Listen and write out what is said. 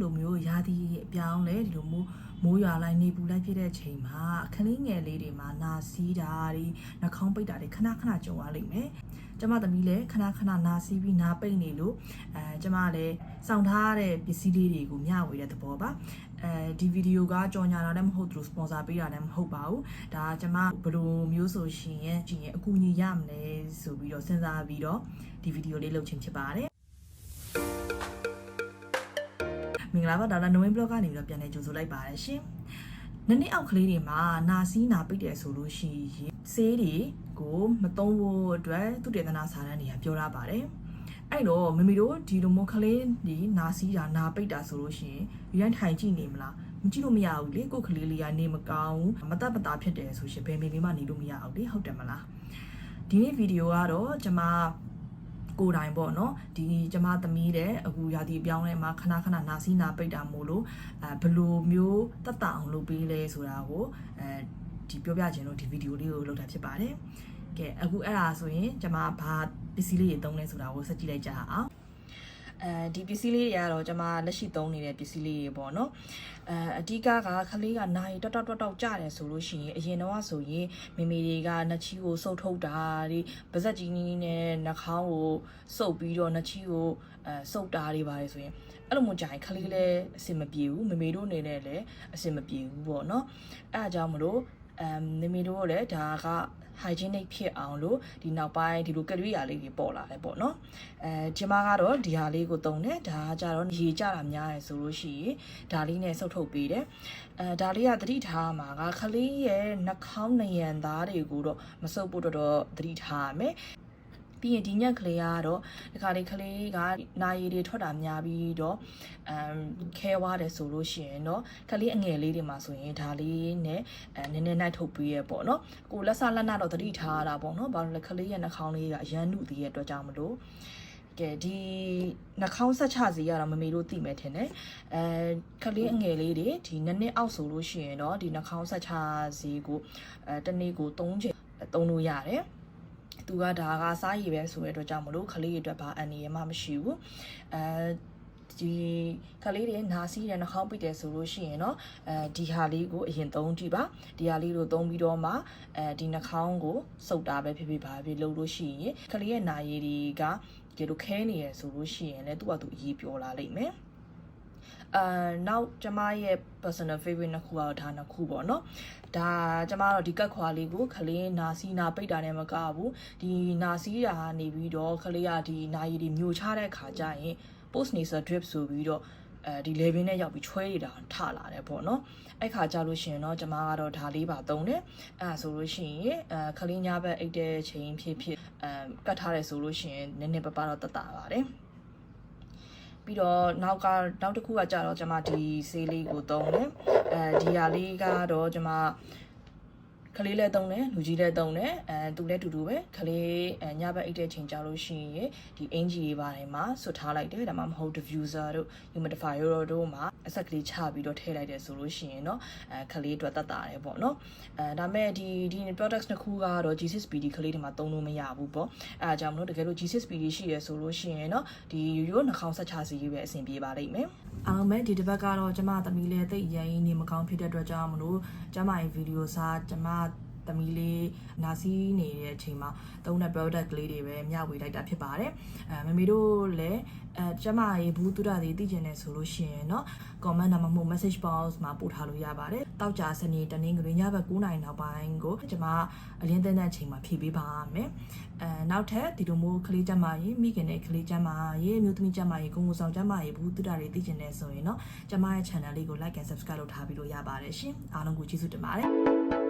လိုမျိုးရာသီအပြောင်းလဲဒီလိုမျိုးမိုးရွာလိုက်နေပူလိုက်ဖြစ်တဲ့အချိန်မှာအခလေးငယ်လေးတွေမှာနာစီးတာတွေနှာခေါင်းပိတ်တာတွေခဏခဏကြုံရလိမ့်မယ်ကျမသမီးလည်းခဏခဏနာစီးပြီးနာပိတ်နေလို့အဲကျမလည်းစောင့်ထားတဲ့ပစ္စည်းလေးတွေကိုမျှဝေတဲ့သဘောပါအဲဒီဗီဒီယိုကကြော်ညာတာလည်းမဟုတ်သူစပွန်ဆာပေးတာလည်းမဟုတ်ပါဘူးဒါကျမဘယ်လိုမျိုးဆိုရှင်ရင်ကြည့်ရင်အကူအညီရမလဲဆိုပြီးတော့စဉ်းစားပြီးတော့ဒီဗီဒီယိုလေးလုပ်ခြင်းဖြစ်ပါတယ် မင်္ဂလာပါဒေါက်တာနိုဝင်ဘလော့ကနေပြီးတော့ပြန်လည်ကြိုဆိုလိုက်ပါတယ်ရှင်နည်းနည်းအောက်ကလေးတွေမှာနာစီးနာပိတ်တယ်ဆိုလို့ရှိရင်ဆေးတွေကိုမသုံးဖို့အတွက်သူတေသနာစာတမ်းတွေကပြောရပါတယ်အဲ့တော့မမီတို့ဒီလိုမျိုးကလေးဒီနာစီးတာနာပိတ်တာဆိုလို့ရှိရင်ရန်ထိုင်ကြည့်နေမလားမကြည့်လို့မရဘူးလေကိုယ်ကလေးလေးကနေမကောင်းဘူးမတတ်မတာဖြစ်တယ်ဆိုရှင်ဘယ်မိလေးမှနေလို့မရဘူးလေဟုတ်တယ်မလားဒီနေ့ဗီဒီယိုကတော့ကျွန်မ ကိုယ်တိုင်ပေါ့နော်ဒီကျမသမီးတဲ့အခုရာသီပြောင်းလဲမှာခဏခဏနာစီးနာပိတ်တာမို့လို့အဲဘယ်လိုမျိုးတက်တာအောင်လုပ်ပေးလဲဆိုတာကိုအဲဒီပြောပြခြင်းလို့ဒီဗီဒီယိုလေးကိုလုပ်တာဖြစ်ပါတယ်ကဲအခုအဲ့ဒါဆိုရင်ကျမဘာပစ္စည်းလေးတွေသုံးလဲဆိုတာကိုဆက်ကြည့်လိုက်ကြအောင် အဲဒီပစ္စည်းလေးတွေကတော့ကျွန်မလက်ရှိသုံးနေတဲ့ပစ္စည်းလေးတွေပေါ့နော်အဲအဓိကကခလေးကနာရီတောက်တောက်တောက်တောက်ကြတယ်ဆိုလို့ရှိရင်အရင်တော့ဆိုရင်မိမိတွေကနှချီကိုစုပ်ထုတ်တာတွေပါဇက်ကြီးနီးနီးနဲ့နှာခေါင်းကိုစုပ်ပြီးတော့နှချီကိုအဲစုပ်တာတွေပါတယ်ဆိုရင်အဲ့လိုမျိုးကြာရင်ခလေးလည်းအဆင်မပြေဘူးမမေတို့နေနဲ့လည်းအဆင်မပြေဘူးပေါ့နော်အဲ့အကြောင်းမလို့အမ်နေမီတို့လည်းဒါက hygienic ဖြစ်အောင်လို့ဒီနောက်ပိုင်းဒီလိုကရိယာလေးတွေပေါ်လာတယ်ပေါ့နော်အဲကျမကတော့ဒီဟာလေးကိုတုံးတယ်ဒါကကြတော့ရေကြတာများတယ်ဆိုလို့ရှိရင်ဒါလေးနဲ့ဆုပ်ထုတ်ပေးတယ်အဲဒါလေးကသတိထားမှာကခလေးရဲ့နှာခေါင်းနရံသားတွေကိုတော့မဆုပ်ဖို့တော့တော့သတိထားရမယ် ပြီးရင်ဒီညက်ကလေးကတော့ဒီခါလေးကလေးကနာရီတွေထွက်တာများပြီးတော့အမ်ခဲဝါတယ်ဆိုလို့ရှိရင်တော့ကလေးအငယ်လေးတွေမှာဆိုရင်ဒါလေးနဲ့အဲနည်းနည်းနိုင်ထုတ်ပြီးရပေါ့နော်ကိုလက်စလက်နာတော့တတိထားတာပေါ့နော်ဘာလို့လဲကလေးရဲ့နှာခေါင်းလေးကအရန်နုသေးရဲ့အတွက်ကြောင့်မလို့ကဲဒီနှာခေါင်းဆက်ချစီရတာမမေလို့သိမယ်ထင်တယ်အဲကလေးအငယ်လေးတွေဒီနှစ်နှစ်အောက်ဆိုလို့ရှိရင်တော့ဒီနှာခေါင်းဆက်ချစီကိုအဲတနေ့ကို၃ချိန်သုံးလို့ရတယ် သူကဒါကစားရည်ပဲဆိုတဲ့အတွက်ကြောင့်မလို့ကလေးတွေအတွက်ဘာအန်ရမှမရှိဘူးအဲဒီကလေးတွေနာစီးတယ်နှာခေါင်းပိတ်တယ်ဆိုလို့ရှိရင်တော့အဲဒီဟာလေးကိုအရင်သုံးကြည့်ပါဒီဟာလေးကိုသုံးပြီးတော့မှအဲဒီနှာခေါင်းကိုစုပ်တာပဲဖြစ်ဖြစ်ပါဖြစ်လုပ်လို့ရှိရင်ကလေးရဲ့နာရည်တွေကဒီလိုခဲနေရဆိုလို့ရှိရင်လည်းသူ့ဟာသူအရေးပြောလာလိမ့်မယ် အာနောက်ကျမရဲ့ personal favorite နှစ်ခုကတော့ဒါနှစ်ခုပေါ့နော်ဒါကျမတို့ဒီကတ်ခွာလေးကိုခလေးနာစီနာပိတ်တာနဲ့မကဘူးဒီနာစီတာနေပြီးတော့ခလေးကဒီနာရီတွေမျိုးချတဲ့ခါကျရင် post nasal drip ဆိုပြီးတော့အဲဒီ level နဲ့ရောက်ပြီးချွဲနေတာထလာတယ်ပေါ့နော်အဲ့ခါကြလို့ရှိရင်တော့ကျမကတော့ဒါလေးပါသုံးတယ်အဲ့ဒါဆိုလို့ရှိရင်အဲခလေးညာဘက်အိတ်တဲ့ချိန်ဖြစ်ဖြစ်အဲကတ်ထားတယ်ဆိုလို့ရှိရင်နည်းနည်းပပတော့တတ်တာပါတယ် ပြီးတော့နောက်ကနောက်တစ်ခုကကြတော့ကျွန်မဒီဆေးလေးကိုသုံးတယ်အဲဒီဟာလေးကတော့ကျွန်မ ကလေးလည်းတုံးတယ်လူကြီးလည်းတုံးတယ်အဲသူလည်းတူတူပဲကလေးအဲညဘက်အိတ်တဲ့ချိန်ကြလို့ရှိရင်ဒီအင်ဂျီတွေပါတယ်မှာဆွတ်ထားလိုက်တယ်ဒါမှမဟုတ် diffuser တို့ humidifier တို့မှာအဆက်ကလေးချပြီးတော့ထည့်လိုက်တယ်ဆိုလို့ရှိရင်เนาะအဲကလေးအတွက်တတ်တာတယ်ပေါ့เนาะအဲဒါမဲ့ဒီဒီ products နှစ်ခုကတော့ G6PD ကလေးတွေမှာသုံးလို့မရဘူးပေါ့အဲအကြောင်းမလို့တကယ်လို့ G6PD ရှိရဆိုလို့ရှိရင်เนาะဒီရိုးရိုးနှာခေါင်းဆက်ချစီပဲအဆင်ပြေပါလိမ့်မယ်အားလုံးပဲဒီတစ်ပတ်ကတော့ကျမသမီးလေးတိတ်ရရင်နေမကောင်းဖြစ်တဲ့အတွက်ကြောင့်မလို့ကျမရဲ့ဗီဒီယိုစာကျမ သမီးလေးနာစီးနေတဲ့အချိန်မှာသုံးတဲ့ product ကလေးတွေပဲမျှဝေလိုက်တာဖြစ်ပါတယ်အဲမမေတို့လည်းအဲကျမရေးဘူးတူတာတွေသိကျင်နေဆိုလို့ရှိရင်เนาะ comment နံပါတ် message box မှာပို့ထားလို့ရပါတယ်တောက်ကြစနေတနင်္ဂနွေညဘက်9:00နာရီနောက်ပိုင်းကိုကျမအလင်းတဲ့တဲ့အချိန်မှာဖြည့်ပေးပါမယ်အဲနောက်ထပ်ဒီလိုမျိုးကလေးကျမရေးမိခင်နဲ့ကလေးကျမရေးမျိုးသမီးကျမရေးကိုကိုဆောင်ကျမရေးဘူးတူတာတွေသိကျင်နေဆိုရင်เนาะကျမရဲ့ channel လေးကို like and subscribe လုပ်ထားပြီးလို့ရပါတယ်ရှင်အားလုံးကိုကျေးဇူးတင်ပါတယ်